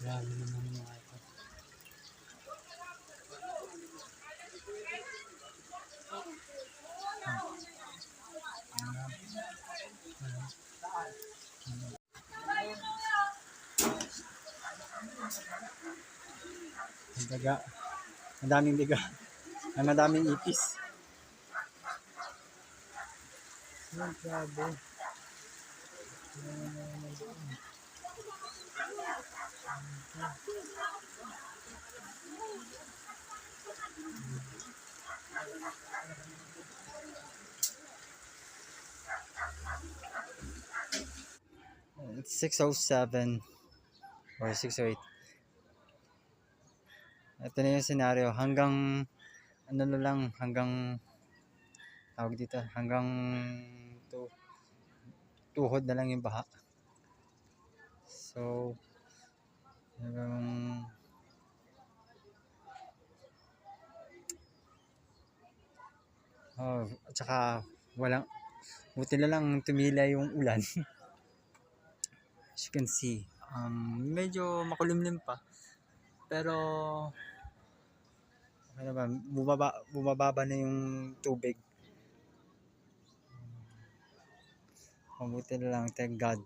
Grabe naman yung mga ito. Ang daga. Ang daming daga. Ang madaming ipis. Ay, grabe. It's 607 or 608. Ito na yung scenario. Hanggang, ano na lang, hanggang, tawag dito, hanggang to, tuhod na lang yung baha. So, oh, at saka, walang, buti na lang tumila yung ulan. As you can see, um, medyo makulimlim pa. Pero, na ba, bumaba, bumababa na yung tubig. Mabuti na lang, thank God.